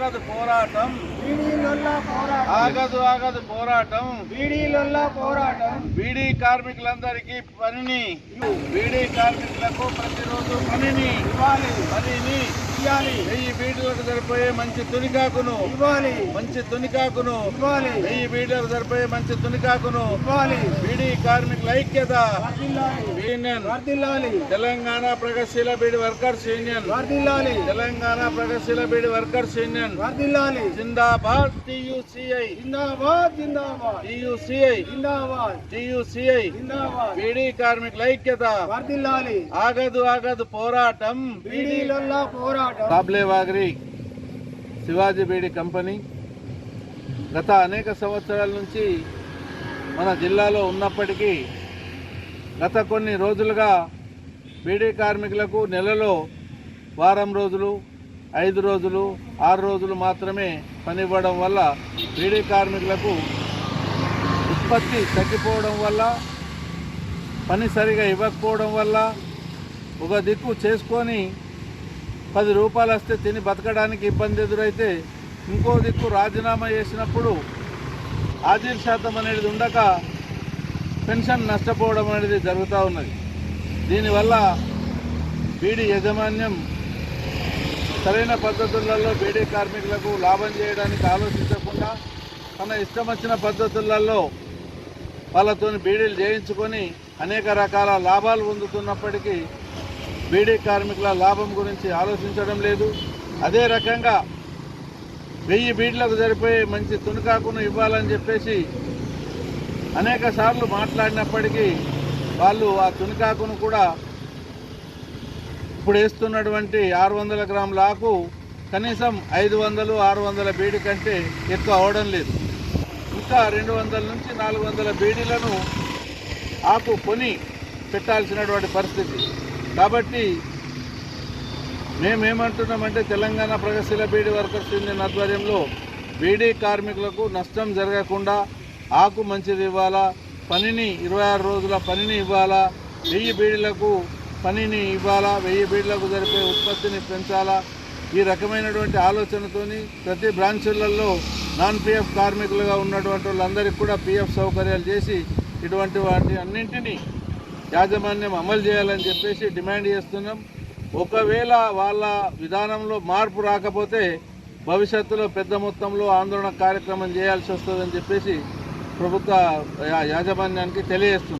ఆగదు పోరాటం. ఆగదు ఆగదు పోరాటం. బీడీలొల్ల పోరాటం. బీడీ కార్మికులందరికీ పనిని. బీడీ కార్మికులకు ప్రతిరోజు పనిని. ఇవ్వాలి. పనిని. ఇవ్వాలి. వెయ్యి బీడీలకు సరిపోయే మంచి తునికాకును. ఇవ్వాలి. మంచి తునికాకును. ఇవ్వాలి. వెయ్యి బీడీలకు సరిపోయే మంచి తునికాకును. ఇవ్వాలి. బీడీ కార్మికుల ఐక్యత. యూనియన్. తెలంగాణ ప్రగతిశీల బీడీ వర్కర్స్ యూనియన్. తెలంగాణ ప్రగతిశీల బీడీ వర్కర్స్ యూనియన్. జిందాబాద్ టియుసిఐ. జిందాబాద్ జిందాబాద్. టియుసిఐ. జిందాబాద్. టియుసిఐ. జిందాబాద్. బీడీ కార్మికుల ఐక్యత. ఆగదు ఆగదు పోరాటం. బీడీలొల్ల పోరాటం. కాబ్లే వాగరి శివాజీ బీడి కంపెనీ గత అనేక సంవత్సరాల నుంచి మన జిల్లాలో ఉన్నప్పటికీ గత కొన్ని రోజులుగా బీడీ కార్మికులకు నెలలో వారం రోజులు ఐదు రోజులు ఆరు రోజులు మాత్రమే పని ఇవ్వడం వల్ల బీడీ కార్మికులకు ఉత్పత్తి తగ్గిపోవడం వల్ల పని సరిగా ఇవ్వకపోవడం వల్ల ఒక దిక్కు చేసుకొని పది రూపాయలు వస్తే తిని బతకడానికి ఇబ్బంది ఎదురైతే ఇంకో దిక్కు రాజీనామా చేసినప్పుడు హాజరు శాతం అనేది ఉండక పెన్షన్ నష్టపోవడం అనేది జరుగుతూ ఉన్నది. దీనివల్ల బీడీ యాజమాన్యం సరైన పద్ధతులలో బీడీ కార్మికులకు లాభం చేయడానికి ఆలోచించకుండా తన ఇష్టం వచ్చిన పద్ధతులలో వాళ్ళతో బీడీలు చేయించుకొని అనేక రకాల లాభాలు పొందుతున్నప్పటికీ బీడీ కార్మికుల లాభం గురించి ఆలోచించడం లేదు. అదే రకంగా వెయ్యి బీడ్లకు సరిపోయే మంచి తునికాకును ఇవ్వాలని చెప్పేసి అనేక సార్లు మాట్లాడినప్పటికీ వాళ్ళు ఆ తునికాకును కూడా ఇప్పుడు వేస్తున్నటువంటి ఆరు వందల గ్రాముల ఆకు కనీసం ఐదు వందలు ఆరు వందల బీడి కంటే ఎక్కువ అవడం లేదు. ఇంకా రెండు వందల నుంచి నాలుగు వందల బీడీలను ఆకు కొని పెట్టాల్సినటువంటి పరిస్థితి. కాబట్టి మేమేమంటున్నామంటే తెలంగాణ ప్రగతిశీల బీడీ వర్కర్స్ యూనియన్ ఆధ్వర్యంలో బీడీ కార్మికులకు నష్టం జరగకుండా ఆకు మంచిది ఇవ్వాలా పనిని ఇరవై ఆరు రోజుల పనిని ఇవ్వాలా వెయ్యి బీడీలకు పనిని ఇవ్వాలా వెయ్యి బీడీలకు జరిపే ఉత్పత్తిని పెంచాలా? ఈ రకమైనటువంటి ఆలోచనతోని ప్రతి బ్రాంచులలో నాన్ పిఎఫ్ కార్మికులుగా ఉన్నటువంటి వాళ్ళందరికీ కూడా పిఎఫ్ సౌకర్యాలు చేసి ఇటువంటి వాటి అన్నింటినీ యాజమాన్యం అమలు చేయాలని చెప్పేసి డిమాండ్ చేస్తున్నాం. ఒకవేళ వాళ్ళ విధానంలో మార్పు రాకపోతే భవిష్యత్తులో పెద్ద మొత్తంలో ఆందోళన కార్యక్రమం చేయాల్సి వస్తుందని చెప్పేసి ప్రభుత్వ యా- యాజమాన్యానికి తెలియజేస్తుంది